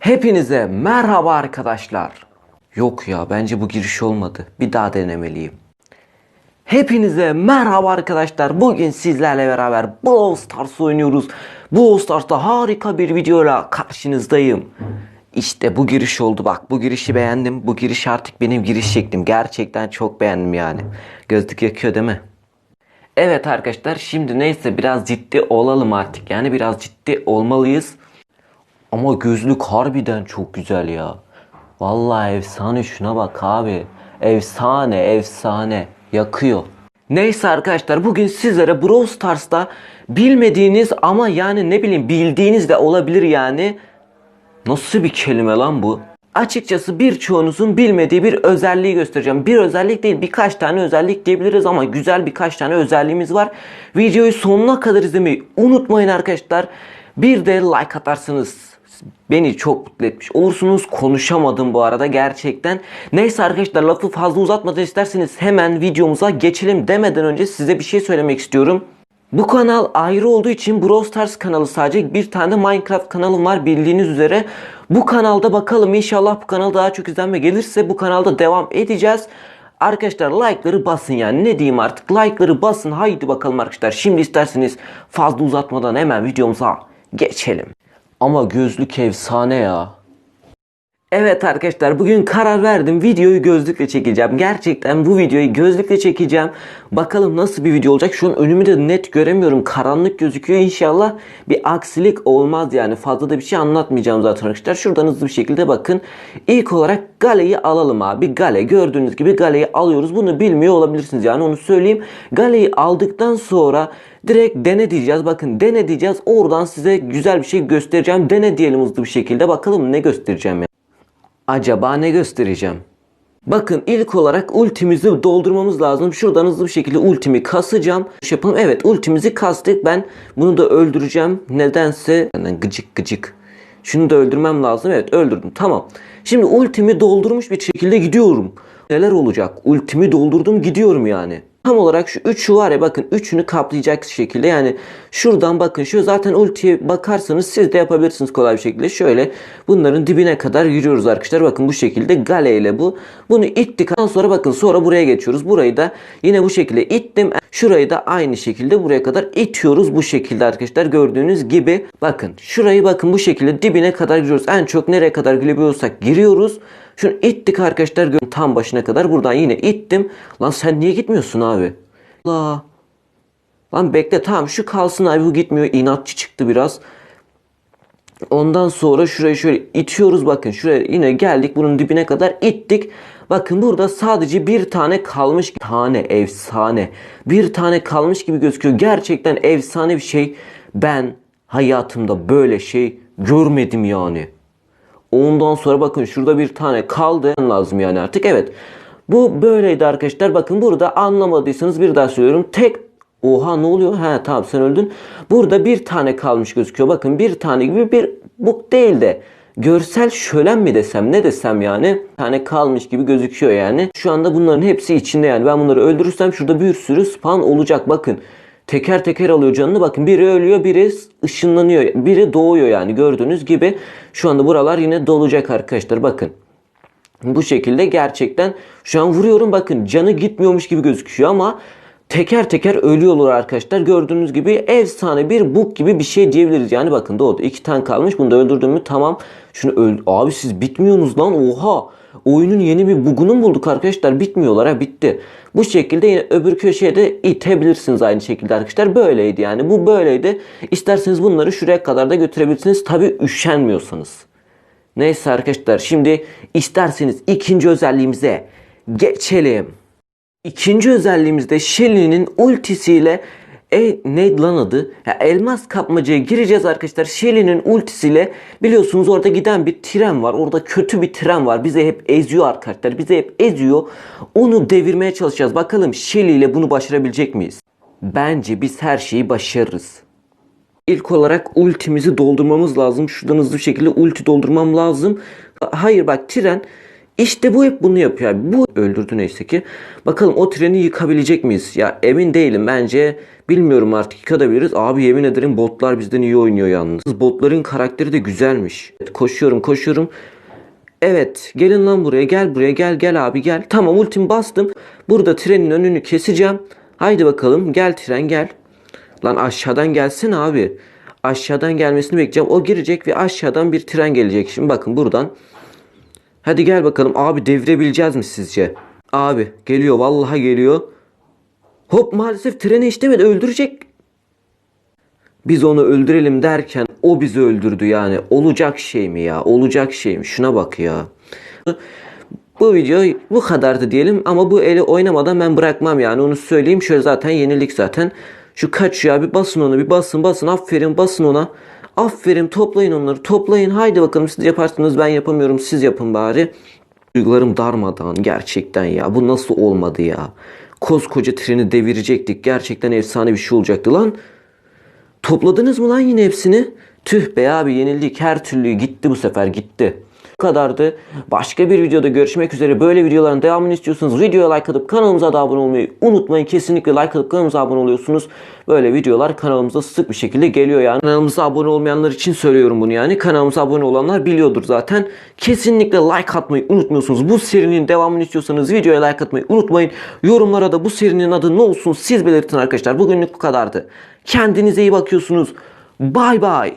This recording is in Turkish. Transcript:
Hepinize merhaba arkadaşlar. Yok ya bence bu giriş olmadı. Bir daha denemeliyim. Hepinize merhaba arkadaşlar. Bugün sizlerle beraber Brawl Stars oynuyoruz. Brawl Stars'ta harika bir videoyla karşınızdayım. İşte bu giriş oldu bak bu girişi beğendim. Bu giriş artık benim giriş şeklim. Gerçekten çok beğendim yani. Gözlük yakıyor değil mi? Evet arkadaşlar şimdi neyse biraz ciddi olalım artık. Yani biraz ciddi olmalıyız. Ama gözlük harbiden çok güzel ya. Vallahi efsane şuna bak abi. Efsane efsane. Yakıyor. Neyse arkadaşlar bugün sizlere Brawl Stars'ta bilmediğiniz ama yani ne bileyim bildiğiniz de olabilir yani. Nasıl bir kelime lan bu? Açıkçası birçoğunuzun bilmediği bir özelliği göstereceğim. Bir özellik değil birkaç tane özellik diyebiliriz ama güzel birkaç tane özelliğimiz var. Videoyu sonuna kadar izlemeyi unutmayın arkadaşlar. Bir de like atarsınız. Beni çok mutlu etmiş olursunuz. Konuşamadım bu arada gerçekten. Neyse arkadaşlar lafı fazla uzatmadan isterseniz hemen videomuza geçelim demeden önce size bir şey söylemek istiyorum. Bu kanal ayrı olduğu için Brawl Stars kanalı sadece bir tane Minecraft kanalım var bildiğiniz üzere. Bu kanalda bakalım inşallah bu kanal daha çok izlenme gelirse bu kanalda devam edeceğiz. Arkadaşlar like'ları basın yani ne diyeyim artık like'ları basın haydi bakalım arkadaşlar. Şimdi isterseniz fazla uzatmadan hemen videomuza geçelim. Ama gözlük efsane ya. Evet arkadaşlar bugün karar verdim videoyu gözlükle çekeceğim. Gerçekten bu videoyu gözlükle çekeceğim. Bakalım nasıl bir video olacak. Şu an önümü de net göremiyorum. Karanlık gözüküyor. İnşallah bir aksilik olmaz yani. Fazla da bir şey anlatmayacağım zaten arkadaşlar. Şuradan hızlı bir şekilde bakın. İlk olarak Gale'yi alalım abi. Gale gördüğünüz gibi Gale'yi alıyoruz. Bunu bilmiyor olabilirsiniz yani onu söyleyeyim. Gale'yi aldıktan sonra direkt dene diyeceğiz. Bakın dene diyeceğiz. Oradan size güzel bir şey göstereceğim. Dene diyelim hızlı bir şekilde. Bakalım ne göstereceğim ya. Acaba ne göstereceğim? Bakın ilk olarak ultimizi doldurmamız lazım. Şuradan hızlı bir şekilde ultimi kasacağım. Şey yapalım. Evet ultimizi kastık. Ben bunu da öldüreceğim. Nedense yani gıcık gıcık. Şunu da öldürmem lazım. Evet öldürdüm. Tamam. Şimdi ultimi doldurmuş bir şekilde gidiyorum. Neler olacak? Ultimi doldurdum gidiyorum yani. Tam olarak şu üçü var ya bakın üçünü kaplayacak şekilde yani şuradan bakın şu zaten ultiye bakarsanız siz de yapabilirsiniz kolay bir şekilde. Şöyle bunların dibine kadar yürüyoruz arkadaşlar. Bakın bu şekilde gale ile bu. Bunu ittik. Ondan sonra bakın sonra buraya geçiyoruz. Burayı da yine bu şekilde ittim. Şurayı da aynı şekilde buraya kadar itiyoruz bu şekilde arkadaşlar. Gördüğünüz gibi bakın şurayı bakın bu şekilde dibine kadar giriyoruz. En çok nereye kadar girebiliyorsak giriyoruz. Şunu ittik arkadaşlar Görün tam başına kadar. Buradan yine ittim. Lan sen niye gitmiyorsun abi? Allah. Lan bekle tamam şu kalsın abi bu gitmiyor. İnatçı çıktı biraz. Ondan sonra şurayı şöyle itiyoruz bakın şuraya yine geldik bunun dibine kadar ittik. Bakın burada sadece bir tane kalmış tane efsane. Bir tane kalmış gibi gözüküyor. Gerçekten efsane bir şey. Ben hayatımda böyle şey görmedim yani. Ondan sonra bakın şurada bir tane kaldı lazım yani artık. Evet. Bu böyleydi arkadaşlar. Bakın burada anlamadıysanız bir daha söylüyorum. Tek Oha ne oluyor? He tamam sen öldün. Burada bir tane kalmış gözüküyor. Bakın bir tane gibi bir buk değil de görsel şölen mi desem ne desem yani tane kalmış gibi gözüküyor yani. Şu anda bunların hepsi içinde yani. Ben bunları öldürürsem şurada bir sürü spawn olacak bakın. Teker teker alıyor canını. Bakın biri ölüyor, biri ışınlanıyor, biri doğuyor yani gördüğünüz gibi. Şu anda buralar yine dolacak arkadaşlar bakın. Bu şekilde gerçekten şu an vuruyorum bakın canı gitmiyormuş gibi gözüküyor ama teker teker ölüyorlar arkadaşlar. Gördüğünüz gibi efsane bir bug gibi bir şey diyebiliriz. Yani bakın doğdu. iki tane kalmış. Bunu da öldürdüm mü tamam. Şunu öl Abi siz bitmiyorsunuz lan oha. Oyunun yeni bir bugunu bulduk arkadaşlar? Bitmiyorlar ha bitti. Bu şekilde yine öbür köşeye de itebilirsiniz aynı şekilde arkadaşlar. Böyleydi yani. Bu böyleydi. İsterseniz bunları şuraya kadar da götürebilirsiniz. Tabi üşenmiyorsanız. Neyse arkadaşlar şimdi isterseniz ikinci özelliğimize geçelim. İkinci özelliğimizde Shelly'nin ultisiyle e, neydi lan adı? Ya, elmas kapmacaya gireceğiz arkadaşlar. Shelly'nin ultisiyle biliyorsunuz orada giden bir tren var. Orada kötü bir tren var. Bize hep eziyor arkadaşlar. Bize hep eziyor. Onu devirmeye çalışacağız. Bakalım Shelly ile bunu başarabilecek miyiz? Bence biz her şeyi başarırız. İlk olarak ultimizi doldurmamız lazım. Şuradan hızlı bir şekilde ulti doldurmam lazım. Hayır bak tren İşte bu hep bunu yapıyor. Bu öldürdü neyse ki. Bakalım o treni yıkabilecek miyiz? Ya emin değilim. Bence bilmiyorum artık yıkabiliriz. Abi yemin ederim botlar bizden iyi oynuyor yalnız. Botların karakteri de güzelmiş. Evet, koşuyorum koşuyorum. Evet gelin lan buraya gel buraya gel gel abi gel. Tamam ultim bastım. Burada trenin önünü keseceğim. Haydi bakalım gel tren gel. Lan aşağıdan gelsin abi. Aşağıdan gelmesini bekleyeceğim. O girecek ve aşağıdan bir tren gelecek. Şimdi bakın buradan. Hadi gel bakalım. Abi devirebileceğiz mi sizce? Abi geliyor vallahi geliyor. Hop maalesef treni işlemedi öldürecek. Biz onu öldürelim derken o bizi öldürdü yani. Olacak şey mi ya? Olacak şey mi? Şuna bak ya. Bu video bu kadardı diyelim ama bu eli oynamadan ben bırakmam yani onu söyleyeyim. Şöyle zaten yenilik zaten. Şu kaçıyor abi basın onu bir basın basın aferin basın ona. Aferin toplayın onları toplayın haydi bakalım siz yaparsınız ben yapamıyorum siz yapın bari. Duygularım darmadan gerçekten ya bu nasıl olmadı ya. Koskoca treni devirecektik gerçekten efsane bir şey olacaktı lan. Topladınız mı lan yine hepsini? Tüh be abi yenildik her türlü gitti bu sefer gitti. Kadardı. Başka bir videoda görüşmek üzere. Böyle videoların devamını istiyorsanız videoya like atıp kanalımıza da abone olmayı unutmayın. Kesinlikle like atıp kanalımıza abone oluyorsunuz. Böyle videolar kanalımıza sık bir şekilde geliyor yani. Kanalımıza abone olmayanlar için söylüyorum bunu yani. Kanalımıza abone olanlar biliyordur zaten. Kesinlikle like atmayı unutmuyorsunuz. Bu serinin devamını istiyorsanız videoya like atmayı unutmayın. Yorumlara da bu serinin adı ne olsun siz belirtin arkadaşlar. Bugünlük bu kadardı. Kendinize iyi bakıyorsunuz. Bay bay.